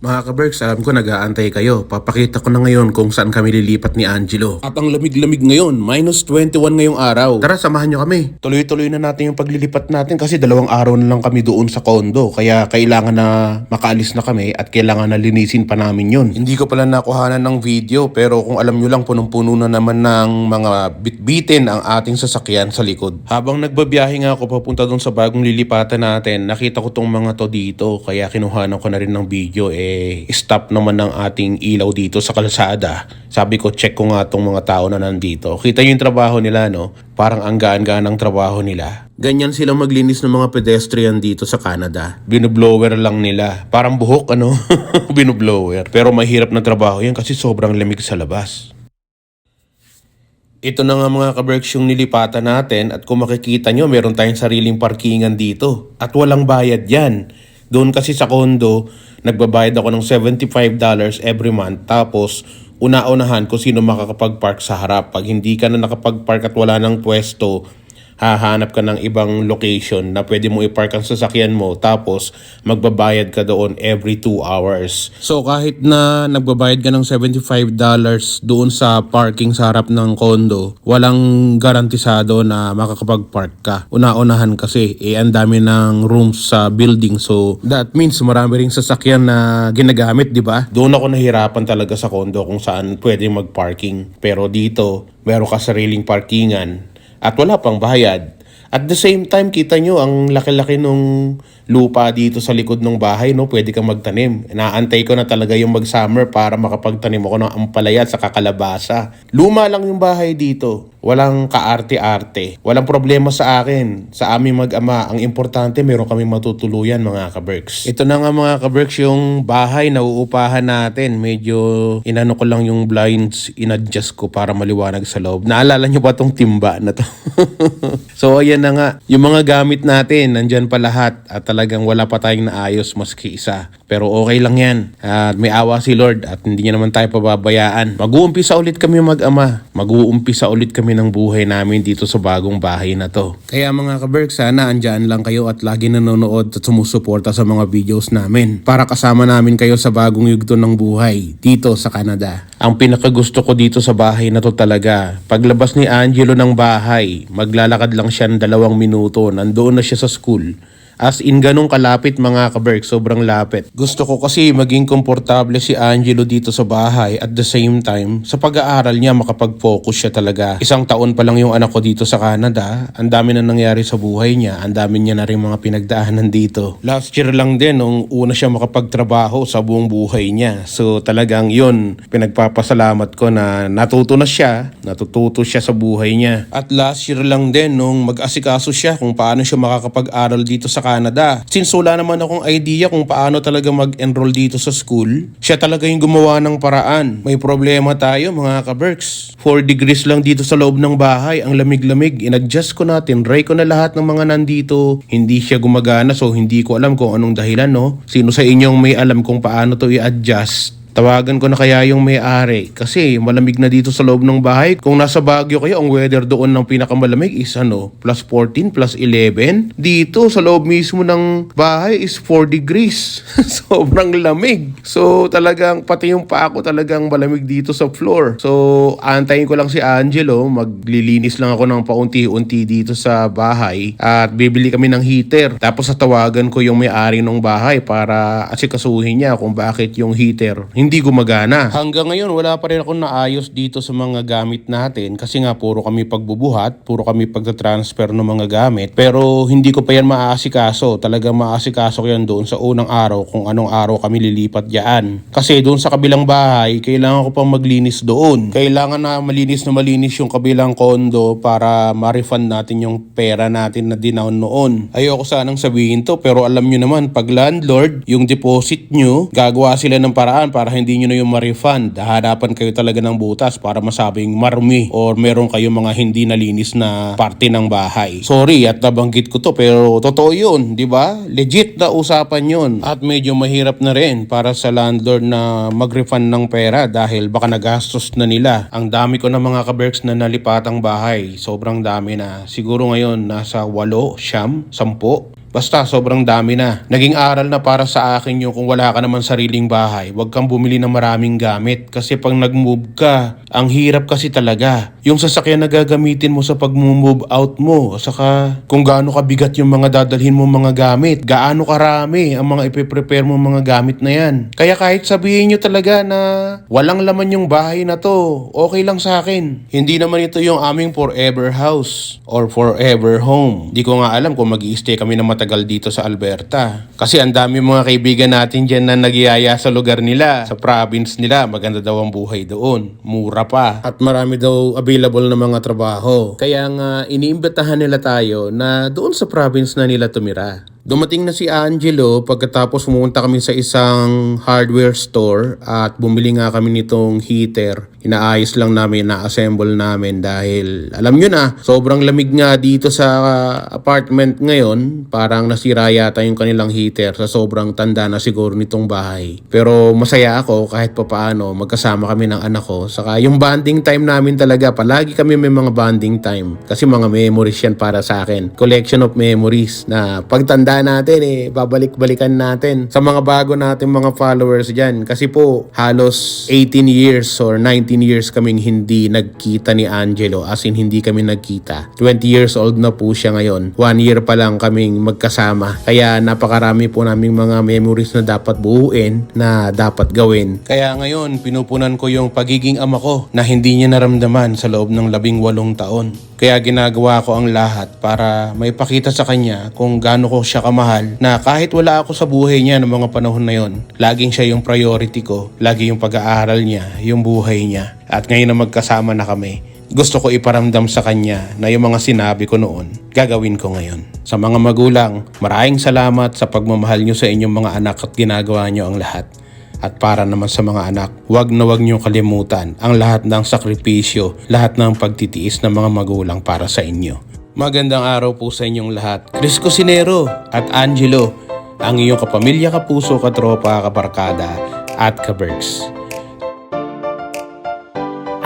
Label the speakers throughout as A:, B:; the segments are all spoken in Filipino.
A: Mga ka-Berks, alam ko nag-aantay kayo. Papakita ko na ngayon kung saan kami lilipat ni Angelo. At ang lamig-lamig ngayon, minus 21 ngayong araw. Tara, samahan nyo kami. Tuloy-tuloy na natin yung paglilipat natin kasi dalawang araw na lang kami doon sa kondo. Kaya kailangan na makaalis na kami at kailangan na linisin pa namin yun. Hindi ko pala nakuhanan ng video pero kung alam nyo lang punong-puno na naman ng mga bitbitin ang ating sasakyan sa likod. Habang nagbabiyahe nga ako papunta doon sa bagong lilipatan natin, nakita ko tong mga to dito kaya kinuhanan ko na rin ng video eh stop naman ng ating ilaw dito sa kalsada. Sabi ko check ko nga tong mga tao na nandito. Kita yung trabaho nila no? Parang ang gaan-gaan ng trabaho nila. Ganyan silang maglinis ng mga pedestrian dito sa Canada. Binublower lang nila. Parang buhok ano? Binublower. Pero mahirap na trabaho yan kasi sobrang lamig sa labas. Ito na nga mga kaberks yung nilipatan natin at kung makikita nyo meron tayong sariling parkingan dito at walang bayad yan. Doon kasi sa condo, nagbabayad ako ng $75 every month tapos una-unahan kung sino makakapag-park sa harap. Pag hindi ka na nakapag-park at wala ng pwesto, hahanap ka ng ibang location na pwede mo i-park ang sasakyan mo tapos magbabayad ka doon every 2 hours. So kahit na nagbabayad ka ng $75 doon sa parking sa harap ng condo, walang garantisado na makakapag-park ka. Una-unahan kasi eh ang dami ng rooms sa building so that means marami ring sasakyan na ginagamit, di ba? Doon ako nahirapan talaga sa condo kung saan pwede mag-parking. Pero dito, meron ka sariling parkingan at wala pang bayad. At the same time, kita nyo ang laki-laki nung lupa dito sa likod ng bahay, no? Pwede kang magtanim. Naantay ko na talaga yung mag-summer para makapagtanim ako ng ampalaya at saka kalabasa. Luma lang yung bahay dito. Walang kaarte-arte. Walang problema sa akin. Sa aming mag-ama, ang importante meron kami matutuluyan mga kaberks. Ito na nga mga kaberks yung bahay na uupahan natin. Medyo inano ko lang yung blinds, inadjust ko para maliwanag sa loob. Naalala nyo ba tong timba na to? so ayan na nga. Yung mga gamit natin, nandyan pa lahat. At talagang wala pa tayong naayos maski isa. Pero okay lang yan. At may awa si Lord at hindi niya naman tayo pababayaan. Mag-uumpisa ulit kami mag-ama. Mag-uumpisa ulit kami ng buhay namin dito sa bagong bahay na to. Kaya mga kaberg, sana andyan lang kayo at lagi nanonood at sumusuporta sa mga videos namin para kasama namin kayo sa bagong yugto ng buhay dito sa Canada. Ang pinakagusto ko dito sa bahay na to talaga, paglabas ni Angelo ng bahay, maglalakad lang siya ng dalawang minuto, nandoon na siya sa school. As in ganong kalapit mga kaberg, sobrang lapit. Gusto ko kasi maging komportable si Angelo dito sa bahay at the same time, sa pag-aaral niya makapag-focus siya talaga. Isang taon pa lang yung anak ko dito sa Canada, ang dami na nangyari sa buhay niya, ang dami niya na rin mga pinagdaanan dito. Last year lang din nung una siya makapagtrabaho sa buong buhay niya. So talagang yun, pinagpapasalamat ko na natuto na siya, natututo siya sa buhay niya. At last year lang din nung mag-asikaso siya kung paano siya makakapag-aral dito sa Canada. Since wala naman akong idea kung paano talaga mag-enroll dito sa school, siya talaga yung gumawa ng paraan. May problema tayo mga ka-Berks. 4 degrees lang dito sa loob ng bahay, ang lamig-lamig. In-adjust ko natin, try ko na lahat ng mga nandito. Hindi siya gumagana so hindi ko alam kung anong dahilan no. Sino sa inyong may alam kung paano to i-adjust? Tawagan ko na kaya yung may-ari kasi malamig na dito sa loob ng bahay. Kung nasa Baguio kayo, ang weather doon ng pinakamalamig is ano, plus 14, plus 11. Dito sa loob mismo ng bahay is 4 degrees. Sobrang lamig. So talagang pati yung paa ko talagang malamig dito sa floor. So antayin ko lang si Angelo, maglilinis lang ako ng paunti-unti dito sa bahay at bibili kami ng heater. Tapos tatawagan ko yung may-ari ng bahay para asikasuhin niya kung bakit yung heater hindi gumagana. Hanggang ngayon, wala pa rin akong naayos dito sa mga gamit natin kasi nga puro kami pagbubuhat, puro kami pagta-transfer ng mga gamit. Pero hindi ko pa yan maaasikaso. Talagang maaasikaso ko yan doon sa unang araw kung anong araw kami lilipat diyan. Kasi doon sa kabilang bahay, kailangan ko pang maglinis doon. Kailangan na malinis na malinis yung kabilang kondo para ma-refund natin yung pera natin na dinaon noon. Ayoko sanang sabihin to pero alam nyo naman, pag landlord, yung deposit nyo, gagawa sila ng paraan para hindi nyo na yung ma-refund. Hahanapan kayo talaga ng butas para masabing marumi or meron kayong mga hindi nalinis na parte ng bahay. Sorry at nabanggit ko to pero totoo yun, di ba? Legit na usapan yun. At medyo mahirap na rin para sa landlord na mag-refund ng pera dahil baka nagastos na nila. Ang dami ko na mga kaberks na nalipatang bahay. Sobrang dami na. Siguro ngayon nasa walo, siyam, sampo. Basta sobrang dami na. Naging aral na para sa akin yung kung wala ka naman sariling bahay, huwag kang bumili ng maraming gamit. Kasi pag nag-move ka, ang hirap kasi talaga. Yung sasakyan na gagamitin mo sa pag-move out mo, saka kung gaano kabigat yung mga dadalhin mo mga gamit, gaano karami ang mga ipiprepare mo mga gamit na yan. Kaya kahit sabihin nyo talaga na walang laman yung bahay na to, okay lang sa akin. Hindi naman ito yung aming forever house or forever home. Di ko nga alam kung mag stay kami na matagal dito sa Alberta. Kasi ang dami mga kaibigan natin dyan na nagyaya sa lugar nila, sa province nila. Maganda daw ang buhay doon. Mura pa. At marami daw available na mga trabaho. Kaya nga iniimbitahan nila tayo na doon sa province na nila tumira. Dumating na si Angelo pagkatapos pumunta kami sa isang hardware store at bumili nga kami nitong heater. Inaayos lang namin, na-assemble namin dahil alam nyo na, sobrang lamig nga dito sa apartment ngayon. Parang nasira yata yung kanilang heater sa sobrang tanda na siguro nitong bahay. Pero masaya ako kahit papaano magkasama kami ng anak ko. Saka yung bonding time namin talaga, palagi kami may mga bonding time. Kasi mga memories yan para sa akin. Collection of memories na pagtanda natin eh, babalik-balikan natin sa mga bago natin mga followers dyan. Kasi po, halos 18 years or 19 years kaming hindi nagkita ni Angelo as in hindi kami nagkita. 20 years old na po siya ngayon. One year pa lang kaming magkasama. Kaya napakarami po naming mga memories na dapat buuin na dapat gawin. Kaya ngayon, pinupunan ko yung pagiging ama ko na hindi niya naramdaman sa loob ng labing walong taon. Kaya ginagawa ko ang lahat para maipakita sa kanya kung gaano ko siya kamahal na kahit wala ako sa buhay niya ng mga panahon na yon, laging siya yung priority ko, lagi yung pag-aaral niya, yung buhay niya. At ngayon na magkasama na kami, gusto ko iparamdam sa kanya na yung mga sinabi ko noon, gagawin ko ngayon. Sa mga magulang, maraming salamat sa pagmamahal nyo sa inyong mga anak at ginagawa nyo ang lahat. At para naman sa mga anak, huwag na huwag niyong kalimutan ang lahat ng sakripisyo, lahat ng pagtitiis ng mga magulang para sa inyo. Magandang araw po sa inyong lahat. Chris Cusinero at Angelo, ang iyong kapamilya, kapuso, katropa, kabarkada at kaberks.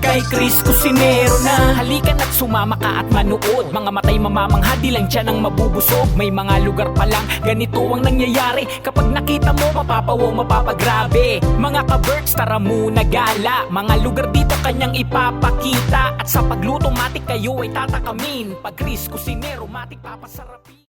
B: Kay Chris Cusinero na. Halika na't sumama ka at manood. Mga matay mamamangha di lang dyan ang mabubusog. May mga lugar pa lang ganito ang nangyayari. Kapag nakita mo mapapawaw mapapagrabe. Mga ka-Berks tara muna gala. Mga lugar dito kanyang ipapakita. At sa pagluto matik kayo ay tatakamin. Pag Chris Cusinero matik papasarapin